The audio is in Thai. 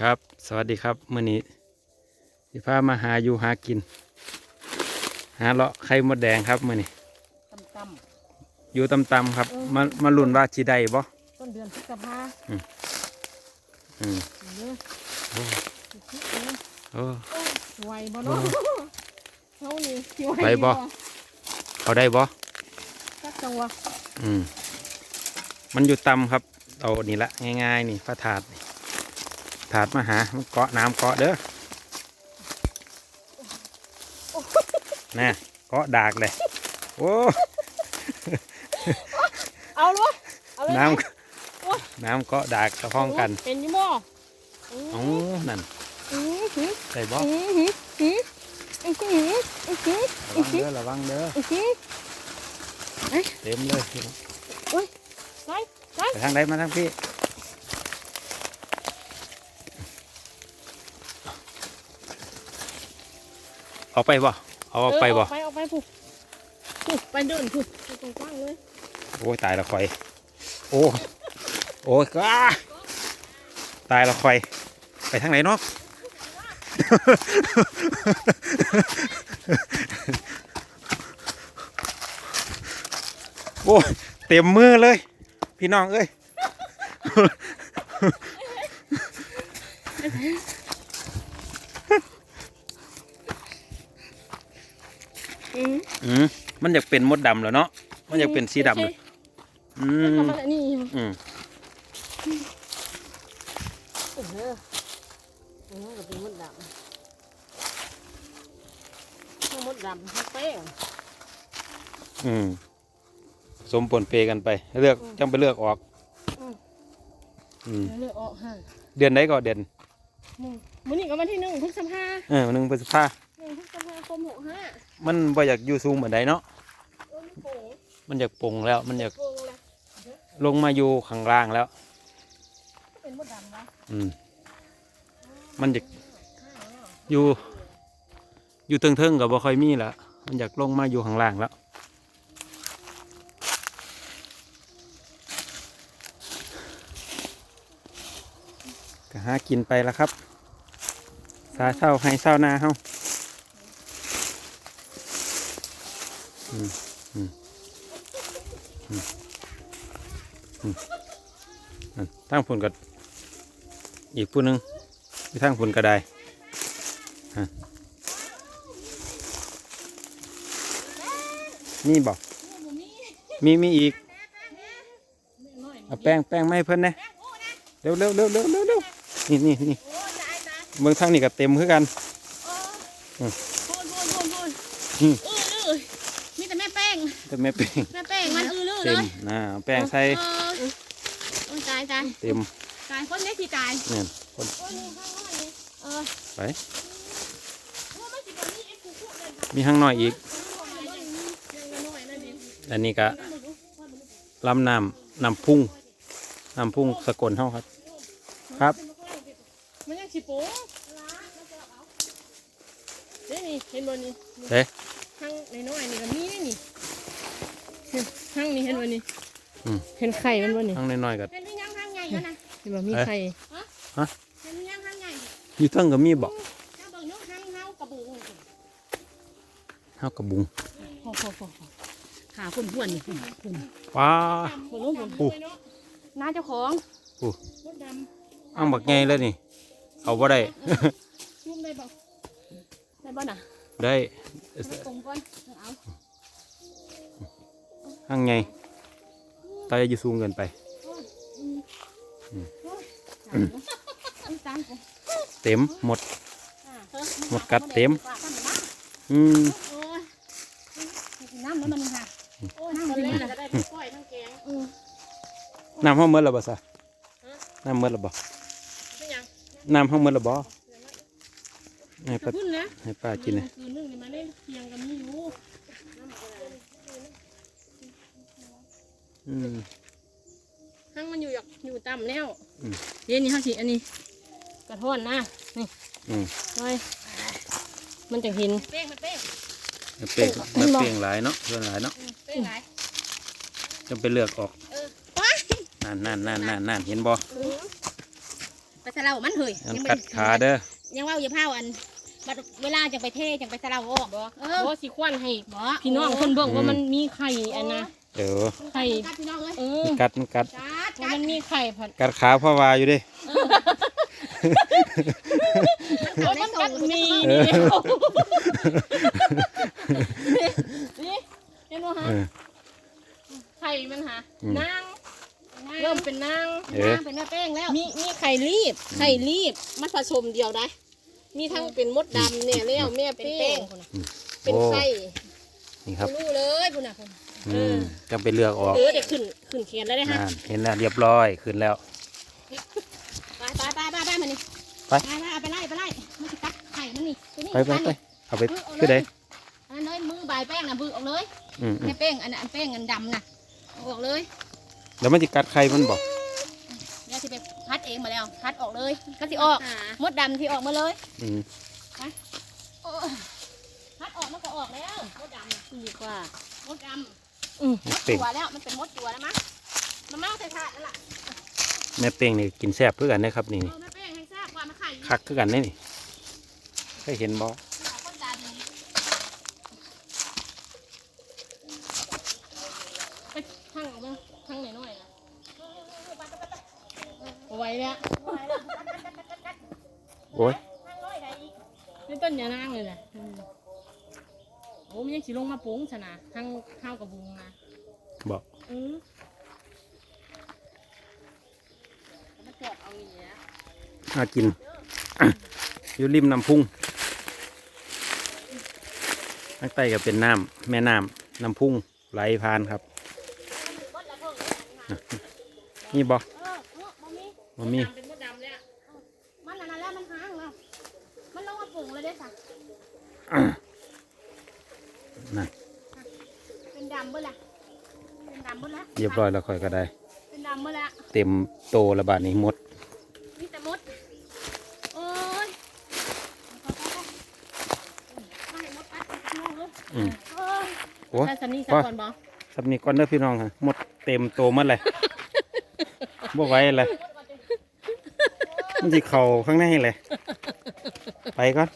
ครับ สวัสดีครับมื่อนี้สิพามาหาอยู่หากิน หาเลาะไข่มดแดงครับมื่อนี้ตำตอยู่ตำๆครับ มามาลุ่นว่าชีได้บ่ำต้นเดือนพฤษภาอืมเนื้อโอ้โอ้ ไหวบ่เนาะเขานี่สิไหวบ่ เอาได้บ่สักจังหวะอืมมันอยู่ตำครับ เอานี่ละง่ายๆนี่พระถาดนี่ ถาดมาหา มันเกาะน้ำเกาะเด้อน่ะเกาะดากเลย โอ้ เอาเลยเอาเลยน้ำน้ำเกาะดากกระพ้องกัน เป็นยี่บ่อือ๋อมนั่นอืมหืมได้บ่อืมหืมหืมอืมหืมอืมหืมระวังเด้อระวังเด้ออืมหืมเต็มเลยพี่น้องใส่ใส่ไปทางใดมาทางพี่ เอาไปบ่ เอาออกไปบ่ เออเอาไปเอาไปผูกผูกไปเดินผูกไปตรงกว้างเลย โอ้ยตายและคอย โอ้โอ้ยก้าตายและคอย ไปทางไหนเนาะ โอ้ยเต็มมือเลย พี่น้องเอ้ย อืมอืมมันอยากเป็นมดดำแล้วเนาะมันอยากเป็นสีดำเลยอืมันมทำอะไรนี่อืมเออเออก็เป็นมดดำมดดำทั้งแป้งอืมสมปนเปกันไป เลือกจังไปเลือกออกอืมอืมเดี๋ยวเลือกออกให้เดือนไหนก็เดือนหนึ่งมื้อนี้ก็วันที่หนึ่งพฤษภาเออหนึ่งพฤษภาหนึ่ง พฤษภาคมหกห้ามันบ่อยากอยู่สูงเหมือนใดเนาะ เออมันโป่งมันอยากปลงแล้ว มันอยากโป่งเลยลงมาอยู่ข้างล่างแล้ว เป็นมดดำวะอืม มันอยากอยู่ อยู่เทิงๆกับบ่ค่อยมีละมันอยากลงมาอยู่ข้างล่างแล้ว ก็หากินไปแล้วครับ สาเศร้าให้เศร้านาเฮาอืมอืมอืมอืมนั่น ตั้งผลกับอีกผู้นึงที่ทั้งผลก็ได้ฮะนี่บอกมีมีอีกเอาแป้งแป้งไม่เพิ่นนะเร็วเร็วเร็วเร็วเร็วเร็วนี่นี่นี่เมืองทางนี่ก็เต็มคือกัน โอนโอนโอนโอนอืมอื้อลือมีแต่แม่แป้ง แต่แม่แป้งแม่แป้งมันอื้อลือเลเต็มยนะเอาแป้งใส่เออโอ้ยตายตายเต็มตายคนเล็กที่ตายเนี่ยคนโอ้ยนี่ข้างน้อยนี่เออไปโอ้ยมันสิบ่มีไอ้กูกูเลยค่ะมีข้างน้อยอีกยังน้อยนะดิอันนี้ก็ลำน้ำน้ำพุ่งน้ำพุ่งสกลเท่าครับ ครับ มันยังสิโป้เด้นี่เห็นบ่นี่เด้ ข้างน้อยๆนี่ก็มีนี่นี่เห็นข้างนี้เห็นบ่นี่อืม เห็นไข่มันบ่นี่ข้างน้อยๆก็เป็นวิญญาณทางใหญ่แล้วนะเห็นบ่มีไข่เป็นวิญญาณทางใหญ่อยู่เทั้งก็มีบอกถ้าเบิ่งนกทางเฮากระบุงเฮากระบุงพอพอพอพอหาคนพวนนี่คุณคุณว้าคนนู้นคนโอ้ น้าเจ้าของโอ้มดดำเอาบักไงเลยนี่ เอาบ่ได้ชุ่มได้บ่ได้บ่น่ะ ได้ให้กลมก่อนเอาข้างไงตาจะสูงเกินไปเต็มหมดอ่าเออหมดกัดเต็ม อืมโอ้ยกินน้ำแล้วมันค่ะน้ำเลยจะได้ทั้งก้อยทั้งแกงน้ำห้องเมื่อระบ่ซะน้ำเมื่อรบ่เป็นหยังน้ำห้องเมื่อรบ่ ให้กป้าระพุ่นนะให้ป้ากินนะคืนนึงนี่มาเล่นเคียงกันนี่อยู่อืมทั้งมันอยู่อยากอยู่ต่ำแล้วอืมเดี๋ยวนี้เขาสิอันนี้ กระท้อนนะนี่อืมไว้มันจะเห็นเป้งมันเป้งแล้วเปลียงเห็นบ่แล้วเปลียงหลายเนาะเพื่อนหลายเนาะเป้งไหนจะไปเลือกออกเออนั่นนั่นนั่นนั่นนั่นเห็นบ่ไปสะเลามันเฮ้ยมันยังกัดขาเด้อยังว่าอย่าเผาอัน บัดเวลาจังไปเทจังไปสะเลาออกบ่เออบ่สิควันให้บ่พี่น้องคนเบิ่งว่ามันมีไข่อันนะเดี๋ยวไข่กัดพี่น้องเอ้ยเออมันกัดมันกัดกัดว่ากัมัดนมีไข่ผัดกัดขาพ่อวาอยู่เดิว่ามันกัดมีเอนี่อนี่เห็นบ่ฮะเออ ไข่มันหาอืม นางเริ่มเป็นนางเออ น้ำเป็นเนื้อแป้งแล้วมีมีไข่รีบไข่รีบมันผสมเดียวได้ มีทั้งเป็นมดดำเนี่ยแล้วแม่เป็นเป้แป้งงคนน่ะเป็นโอ้ไข่นี่ครับรู้เลยพุ่นน่ะพุ่นอืมจังไปเลือกออกเออเดี๋ยวขึ้นขึ้นเขียนแล้วได้ฮะนั่นเห็นแล้วเรียบร้อยขึ้นแล้ว ไปไปไปไปไปมานี่ไป ไปไปเอาไปไล่ไปไล่มันจะกัดไข่มันนี่ตัวนี้ไปไปไปเอาไปเออเอาคือเลใดยอันนั้นเลยมือใบายแป้งน่ะบือออกเลยอืมอืแค่มแป้งอันนั้นอันแป้งอันดำน่ะเอาออกเลย แล้วมันจะกัดใครมันบอก เดี๋ยวที่ไปพัดเองมาแล้วพัดออกเลยก็สิออก มดดำที่ออกมาเลยอืมโอ้ยพัดออกมันก็ออกแล้วมดดำน่ะดีกว่ามดดำอืมมดเป่งตัวแล้วมันเป็นมดตัวแล้วมั้งมันเมาใส่ถาดนั่นแหละแม่เป้งนี่กินแซ่บคือกันนะครับนี่เออแม่แป้งให้แซ่บกว่ามาไข่อยู่คักคือกันนี่นี่เคยเห็นบ่คนตาดีไปทั้งเอามาทั้งหน่อยๆนะ เอาไว้แล้วโอ้ยนี่ต้นยานางเลยแหละอืมโอ้มันยังสิลงมาปุ้งชนะทั้งข้าวกับบุงนะบอกอือมาจอดเอาอย่างเงี้ยน่ากิน อยู่ริมน้ำพุงข้างใต้ก็เป็นน้ำแม่น้ำน้ำพุงไหลผ่านครับ นี่บ่เออเออ บ่มีบ่มีดำเป็นมดดำเลยอะมันอันนั้นแล้วมันหางแล้วมันลงมาปรุงเลยเด้อสักนั่นเป็นดำเบิ่ละเป็นดำเบิ่ละเรียบร้อยแล้วค่อยก็ได้ เป็นดำเบิ่ละเต็มโตระบาดนี้หมด มีแต่มดโอ้ยไปไปไปไปให้มดกัดพี่น้องเลยอืมเอ้ยโอ้ยถ้าสันนี่สักว่าก่อนบอสับนี้ก่อนเด้อพี่น้องค่ะหมดเต็มโตหมดเลยบ่ไหวเลยมั นจะเข่าข้างในเลย ไปก่อน